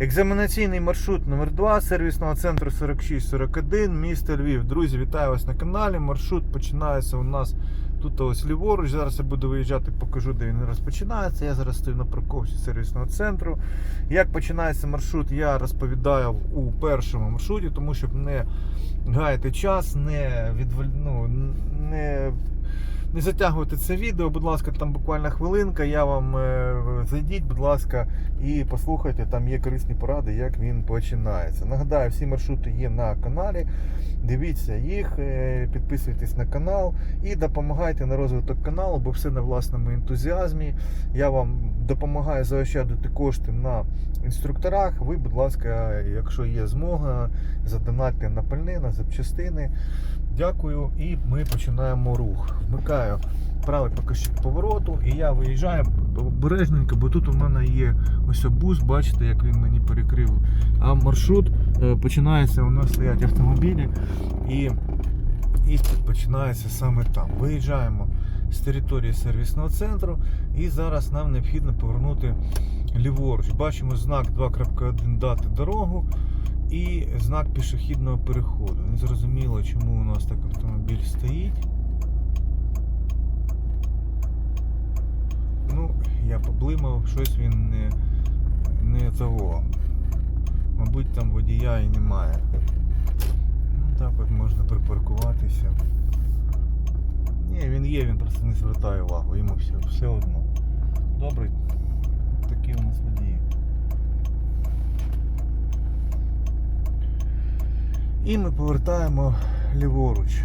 Екзаменаційний маршрут номер 2 сервісного центру 4641, місто Львів. Друзі, вітаю вас на каналі. Маршрут починається у нас тут ось ліворуч. Зараз я буду виїжджати, покажу, де він розпочинається. Я зараз стою на парковці сервісного центру. Як починається маршрут, я розповідаю у першому маршруті, тому щоб не гаяти час, не відволь... ну, не не затягувати це відео, будь ласка, там буквально хвилинка. Я вам е, зайдіть, будь ласка, і послухайте, там є корисні поради, як він починається. Нагадаю, всі маршрути є на каналі. Дивіться їх, е, підписуйтесь на канал і допомагайте на розвиток каналу, бо все на власному ентузіазмі. Я вам допомагаю заощаджувати кошти на інструкторах. Ви, будь ласка, якщо є змога, задонатьте на пальне, на запчастини. Дякую, і ми починаємо рух. Вмикаю правий покажчик повороту, і я виїжджаю обережненько, бо тут у мене є ось бус, бачите, як він мені перекрив. А маршрут е, починається, у нас стоять автомобілі, і іспит починається саме там. Виїжджаємо з території сервісного центру, і зараз нам необхідно повернути ліворуч. Бачимо знак 2.1 дати дорогу і знак пішохідного переходу. Не зрозуміло, чому у нас так автомобіль стоїть. Ну, я поблимав, щось він не, не того. Мабуть, там водія і немає. Ну так от можна припаркуватися. Ні, він є, він просто не звертає увагу, йому все, все одно. Добре, такі у нас водії. І ми повертаємо ліворуч.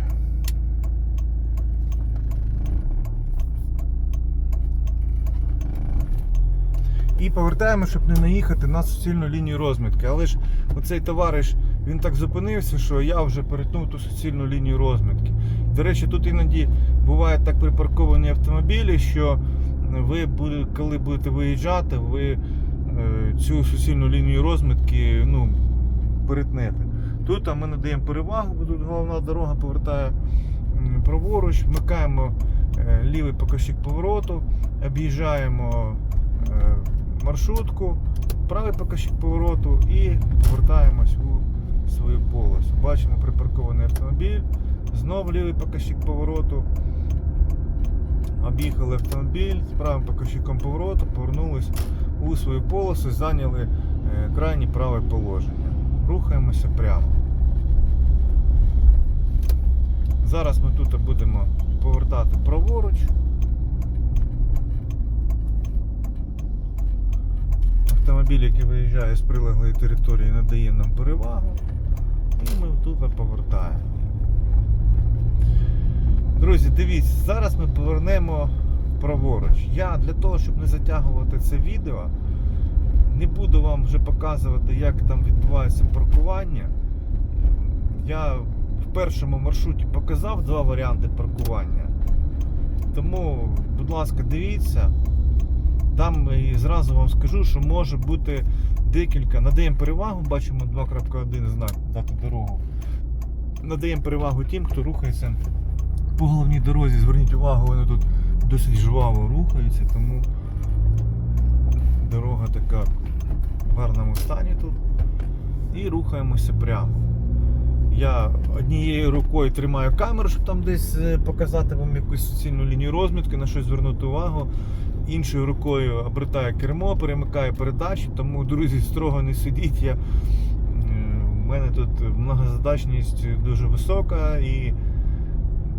І повертаємо, щоб не наїхати на суцільну лінію розмітки. Але ж оцей товариш він так зупинився, що я вже перетнув ту суцільну лінію розмітки. До речі, тут іноді бувають так припарковані автомобілі, що ви коли будете виїжджати, ви е, цю суцільну лінію розмітки ну, перетнете. Тут ми надаємо перевагу, бо тут головна дорога повертає праворуч, вмикаємо е, лівий покажчик повороту, об'їжджаємо е, маршрутку, правий покажчик повороту і повертаємось у свою полосу. Бачимо припаркований автомобіль, знов лівий покажчик повороту. Об'їхали автомобіль з правим покажчиком повороту, повернулись у свою полосу, зайняли е, крайнє праве положення. Рухаємося прямо. Зараз ми тут будемо повертати праворуч. Автомобіль, який виїжджає з прилеглої території, надає нам перевагу. І ми тут повертаємо. Друзі, дивіться, зараз ми повернемо праворуч. Я для того, щоб не затягувати це відео, не буду вам вже показувати, як там відбувається паркування. Я в першому маршруті показав два варіанти паркування. Тому, будь ласка, дивіться. Там і зразу вам скажу, що може бути декілька. Надаємо перевагу, бачимо 2.1 знак дати дорогу. Надаємо перевагу тим, хто рухається по головній дорозі. Зверніть увагу, вони тут досить жваво рухаються, тому дорога така в гарному стані тут. І рухаємося прямо. Я однією рукою тримаю камеру, щоб там десь е, показати вам якусь суцільну лінію розмітки, на щось звернути увагу. Іншою рукою обертаю кермо, перемикаю передачі, тому, друзі, строго не сидіть. Я, у мене тут многозадачність дуже висока і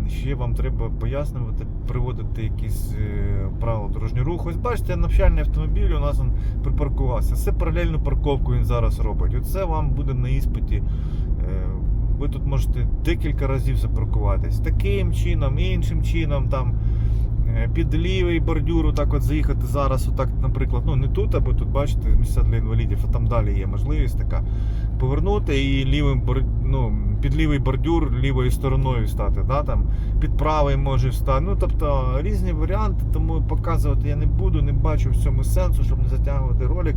ще вам треба пояснювати, приводити якісь е, правила дорожнього руху. Ось бачите, навчальний автомобіль у нас він припаркувався. Це паралельну парковку він зараз робить. Оце вам буде на іспиті. Е, Ви тут можете декілька разів запаркуватись. Таким чином, іншим чином, там під лівий бордюр, отак от заїхати зараз, отак, наприклад, ну не тут, або тут, бачите, місця для інвалідів, а там далі є можливість така. Повернути і лівим ну, під лівий бордюр лівою стороною стати. Да, там, під правий може встати. Ну, тобто різні варіанти, тому показувати я не буду, не бачу в цьому сенсу, щоб не затягувати ролик.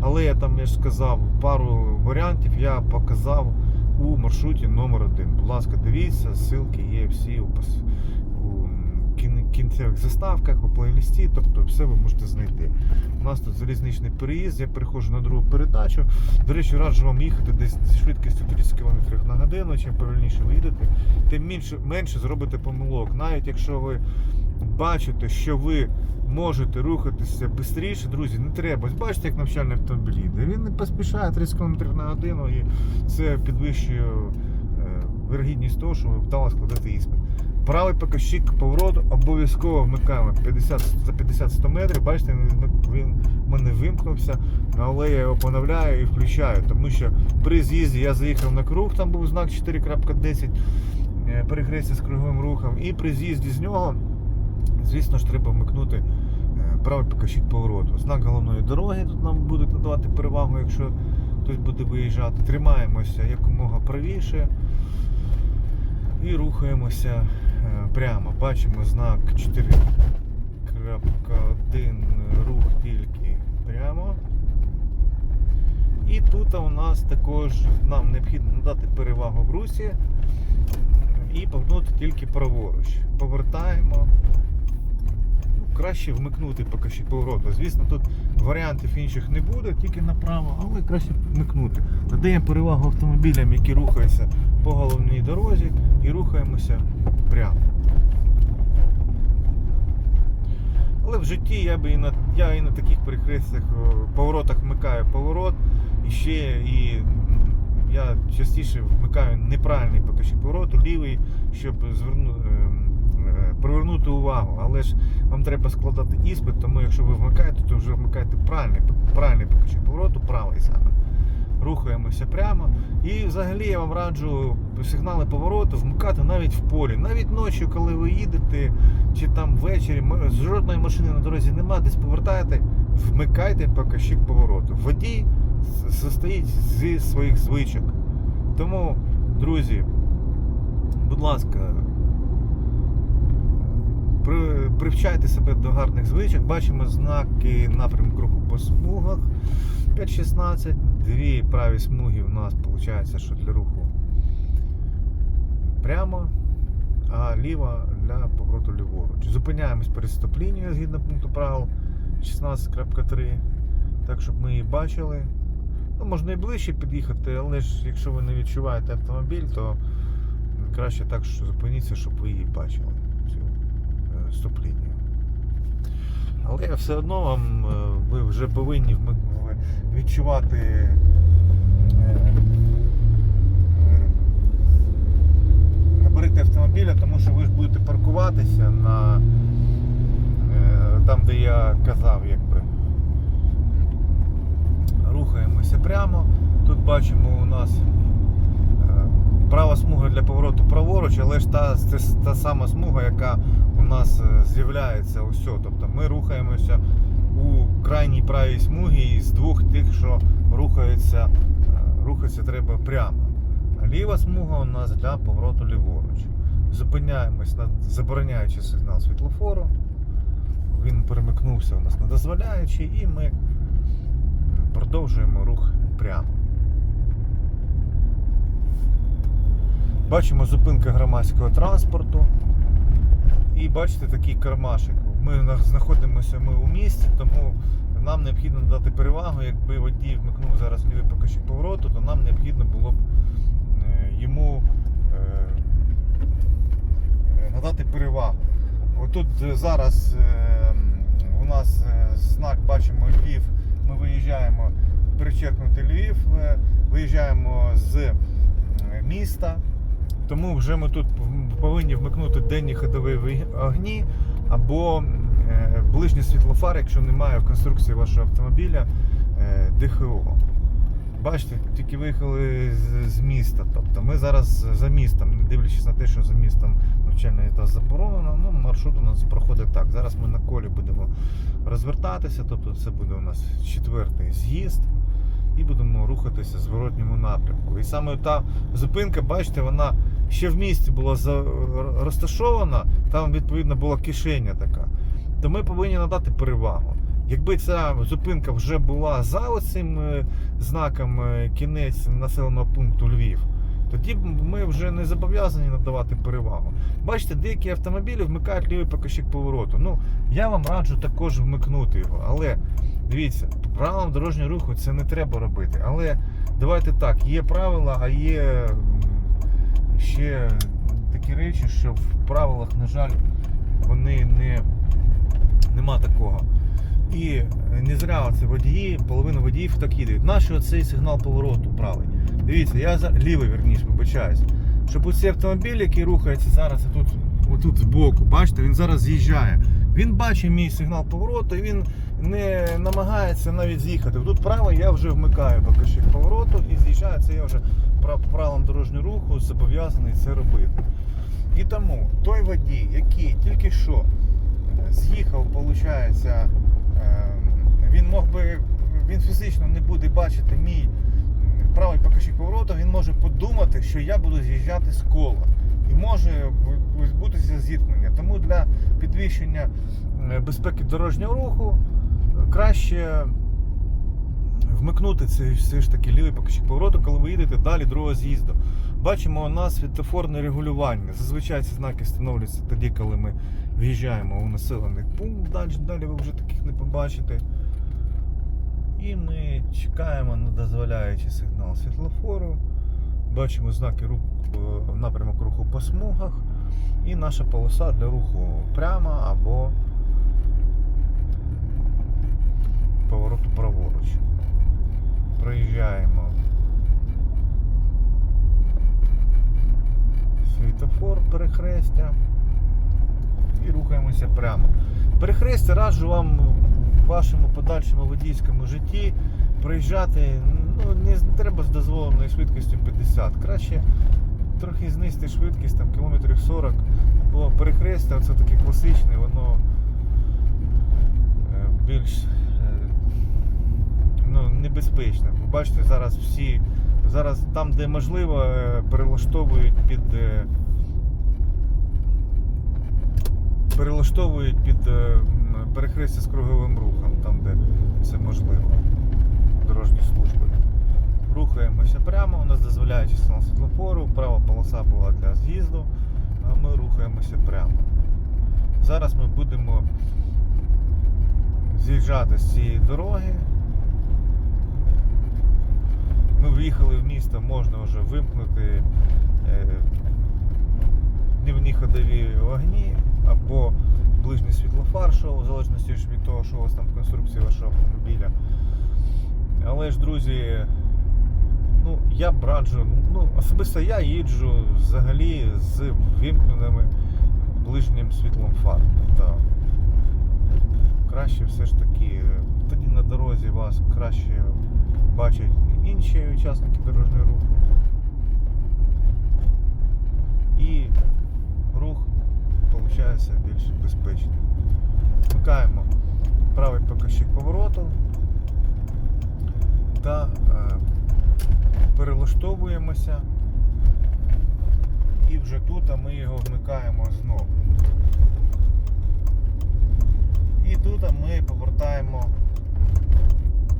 Але я там я ж сказав, пару варіантів я показав у маршруті номер 1 Будь ласка, дивіться, ссылки є всі у, кінцевих заставках, у плейлісті, тобто все ви можете знайти. У нас тут залізничний переїзд, я переходжу на другу передачу. До речі, раджу вам їхати десь зі швидкістю 30 км на годину. Чим повільніше ви їдете, тим менше, менше зробите помилок. Навіть якщо ви бачите, що ви можете рухатися швидше, друзі, не треба. Бачите, як навчальний автомобіль їде. Він не поспішає 30 км на годину і це підвищує е, вирогідність того, що ви вдало складете іспит. Правий показчик повороту обов'язково вмикаємо 50, за 50-100 метрів. Бачите, він, в мене вимкнувся, але я його поновляю і включаю, тому що при з'їзді я заїхав на круг, там був знак 4.10 е, перехрестя з круговим рухом, і при з'їзді з нього, звісно ж, треба вмикнути е, правий показчик повороту. Знак головної дороги тут нам будуть надавати перевагу, якщо хтось буде виїжджати. Тримаємося якомога правіше і рухаємося прямо. Бачимо знак 4.1 рух тільки прямо. І тут у нас також нам необхідно надати перевагу в русі і повернути тільки праворуч. Повертаємо. Краще вмикнути поки що повороту. Звісно, тут варіантів інших не буде, тільки направо, але краще вмикнути. Надаємо перевагу автомобілям, які рухаються по головній дорозі, і рухаємося прямо. Але в житті я би і на, я і на таких перехрестях, поворотах вмикаю поворот. І ще і я частіше вмикаю неправильний поки що поворот, лівий, щоб зверну, ем, привернути увагу. Але ж вам треба складати іспит, тому якщо ви вмикаєте, то вже вмикайте правильний, правильний поки що поворот, правий саме. Рухаємося прямо. І взагалі я вам раджу сигнали повороту вмикати навіть в полі. Навіть ночі, коли ви їдете, чи там ввечері, жодної машини на дорозі немає, десь повертаєте, вмикайте показчик повороту. Водій состоїть зі своїх звичок. Тому, друзі, будь ласка, привчайте себе до гарних звичок. Бачимо знаки напрямку руху по смугах. 5-16, дві праві смуги у нас виходить, що для руху прямо, а ліва для повороту ліворуч. Зупиняємось перед стоп-лінією згідно пункту правил 16.3, так щоб ми її бачили. Ну, можна і ближче під'їхати, але ж якщо ви не відчуваєте автомобіль, то краще так, що зупиніться, щоб ви її бачили, е. Але все одно вам е, ви вже повинні відчувати е, е, габарити автомобіля, тому що ви ж будете паркуватися на е, там, де я казав, якби. Рухаємося прямо. Тут бачимо у нас е, права смуга для повороту праворуч, але ж та, та сама смуга, яка у нас е, з'являється ось. о. Тобто ми рухаємося у крайній правій смугі із двох тих, що рухаються, е, рухатися треба прямо. А ліва смуга у нас для повороту ліворуч. Зупиняємось на забороняючий сигнал світлофору. Він перемикнувся у нас на дозволяючий і ми продовжуємо рух прямо. Бачимо зупинка громадського транспорту. І бачите такий кармашик. Ми знаходимося ми у місті, тому нам необхідно дати перевагу. Якби водій вмикнув зараз лівий покажчик повороту, то нам необхідно було б е, йому е, е, надати перевагу. Отут зараз у нас знак бачимо Львів. Ми виїжджаємо перечеркнути Львів, виїжджаємо з міста. Тому вже ми тут повинні вмикнути денні ходові огні або е, ближні світлофари, якщо немає в конструкції вашого автомобіля е, ДХО. Бачите, тільки виїхали з, з міста. Тобто ми зараз за містом, не дивлячись на те, що за містом навчальна їзда заборонена, ну, маршрут у нас проходить так. Зараз ми на колі будемо розвертатися, тобто це буде у нас четвертий з'їзд. І будемо рухатися в зворотньому напрямку. І саме та зупинка, бачите, вона ще в місті була розташована, там відповідно була кишеня така. То ми повинні надати перевагу. Якби ця зупинка вже була за оцим е, знаком е, кінець населеного пункту Львів, тоді ми вже не зобов'язані надавати перевагу. Бачите, деякі автомобілі вмикають лівий покажчик повороту. Ну, я вам раджу також вмикнути його. Але дивіться, правилам дорожнього руху це не треба робити. Але давайте так, є правила, а є ще такі речі, що в правилах, на жаль, вони не нема такого. І не зря це водії, половина водіїв так їде. Наш оцей сигнал повороту правий. Дивіться, я за лівий верніше, вибачаюсь. Щоб оці автомобіль, який рухається зараз тут, отут збоку, бачите, він зараз з'їжджає. Він бачить мій сигнал повороту і він не намагається навіть з'їхати. Тут право я вже вмикаю покажчик повороту і з'їжджаю. Це я вже правилам дорожнього руху зобов'язаний це робити. І тому той водій, який тільки що е, з'їхав, виходить, він мог би, він фізично не буде бачити мій правий покажчик повороту, він може подумати, що я буду з'їжджати з кола. І може відбутися зіткнення. Тому для підвищення е, безпеки дорожнього руху е, краще вмикнути цей все ж таки лівий покажчик повороту, коли ви їдете далі другого з'їзду. Бачимо у нас світофорне регулювання. Зазвичай ці знаки встановлюються тоді, коли ми в'їжджаємо у населений пункт. Далі, далі ви вже таких не побачите. І ми чекаємо на дозволяючий сигнал світлофору. Бачимо знаки рух, е, напрямок руху по смугах. І наша полоса для руху прямо або повороту праворуч. Проїжджаємо світофор, перехрестя і рухаємося прямо. Перехрестя раджу вам в вашому подальшому водійському житті проїжджати ну, не, треба з дозволеною швидкістю 50. Краще трохи знизити швидкість там, кілометрів 40, бо перехрестя це таке класичне, воно е, більш ну. Ви бачите, зараз всі, зараз там, де можливо, е, перелаштовують під. е, Перелаштовують під е, перехрестя з круговим рухом, там де це можливо. Дорожні служби. Рухаємося прямо, у нас дозволяючи сигнал світлофору, права полоса була для з'їзду, а ми рухаємося прямо. Зараз ми будемо з'їжджати з цієї дороги. Ми в'їхали в місто, можна вже вимкнути е, днівні ходові вогні або ближній світлофар, що в залежності від того, що у вас там в конструкції вашого автомобіля. Але ж, друзі, ну, я б раджу, ну, особисто я їджу взагалі з вимкненими ближнім світлом фар. Тобто краще все ж таки, тоді на дорозі вас краще бачать інші учасники дорожнього руху. І рух виходить більш безпечний. Вмикаємо правий покажчик повороту та е, перелаштовуємося. І вже тут ми його вмикаємо знову. І тут ми повертаємо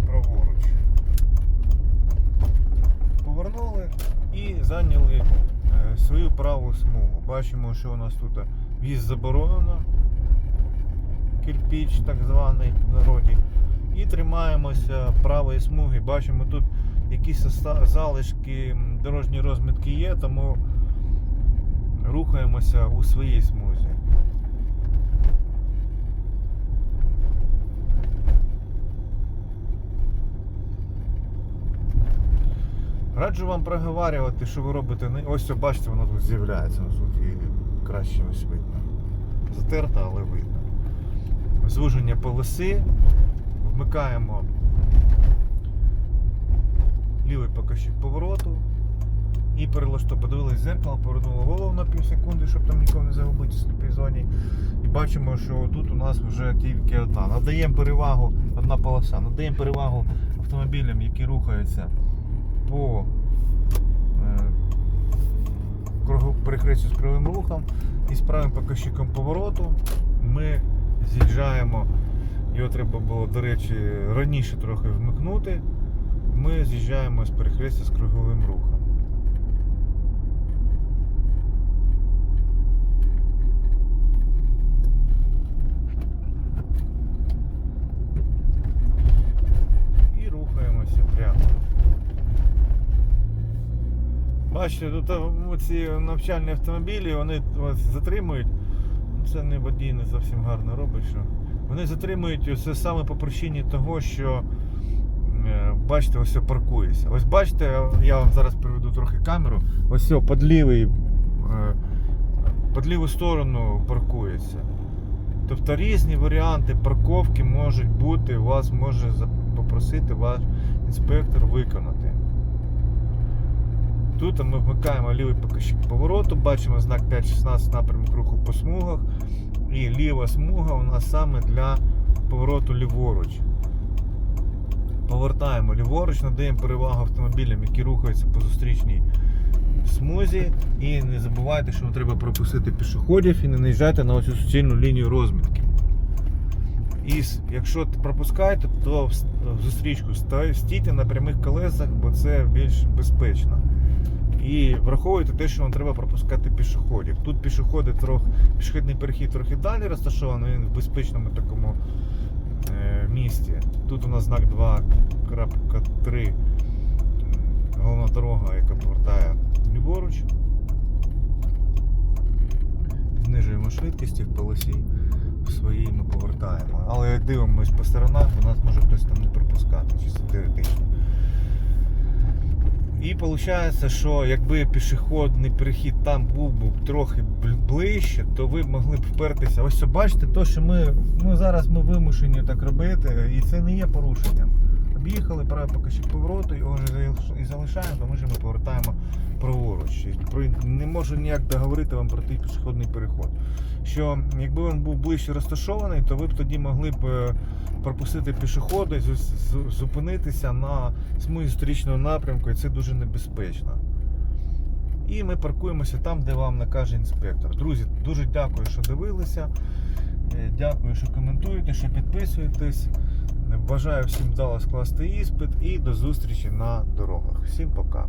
праворуч. Повернули і зайняли е, свою праву смугу. Бачимо, що у нас тут в'їзд заборонено, кирпіч так званий в народі. І тримаємося правої смуги. Бачимо, тут якісь залишки дорожні розмітки є, тому рухаємося у своїй смузі. Раджу вам проговорювати, що ви робите. Ось бачите, воно тут з'являється. Тут і краще ось видно. Затерто, але видно. Звуження полоси. Вмикаємо лівий покажчик повороту. І перелаштовуємо. Подивились в зеркало, повернули голову на пів секунди, щоб там нікого не загубити в сліпій зоні. І бачимо, що тут у нас вже тільки одна. Надаємо перевагу, одна полоса. Надаємо перевагу автомобілям, які рухаються по е, перехрестю з кривим рухом і з правим показчиком повороту ми з'їжджаємо. Його треба було, до речі, раніше трохи вмикнути. Ми з'їжджаємо з перехрестя з круговим рухом. Бачите, тут ці навчальні автомобілі, вони вас затримують. Це не водій не зовсім гарно робить. Що. Вони затримують це саме по причині того, що е, бачите, ось паркується. Ось бачите, я вам зараз приведу трохи камеру. Ось під лівий, е, під ліву сторону паркується. Тобто різні варіанти парковки можуть бути, вас може попросити ваш інспектор виконати. Тут ми вмикаємо лівий показчик повороту, бачимо знак 5.16 напрямок руху по смугах. І ліва смуга у нас саме для повороту ліворуч. Повертаємо ліворуч, надаємо перевагу автомобілям, які рухаються по зустрічній смузі. І не забувайте, що треба пропустити пішоходів і не наїжджайте на оцю суцільну лінію розмітки. І якщо пропускаєте, то в зустрічку стійте на прямих колесах, бо це більш безпечно. І враховуйте те, що вам треба пропускати пішоходів. Тут пішоходи трохи, пішохідний перехід трохи далі розташований, він в безпечному такому е, місці. Тут у нас знак 2.3. Головна дорога, яка повертає ліворуч. Знижуємо швидкість і в полосі в своїй ми повертаємо. Але дивимось по сторонах, бо нас може хтось там не пропускати, чисто теоретично. І виходить, що якби пішохідний перехід там був би трохи бл- ближче, то ви б могли б впертися. Ось бачите, то, що ми ну, зараз ми вимушені так робити, і це не є порушенням. Об'їхали, правий покажчик повороту, його вже і залишаємо, тому що ми повертаємо праворуч. Не можу ніяк договорити вам про той пішохідний переход. Що якби він був ближче розташований, то ви б тоді могли б е, пропустити зу- зупинитися на смузі зустрічного напрямку, і це дуже небезпечно. І ми паркуємося там, де вам накаже інспектор. Друзі, дуже дякую, що дивилися. Е, Дякую, що коментуєте, що підписуєтесь. Бажаю всім вдало скласти іспит і до зустрічі на дорогах. Всім пока.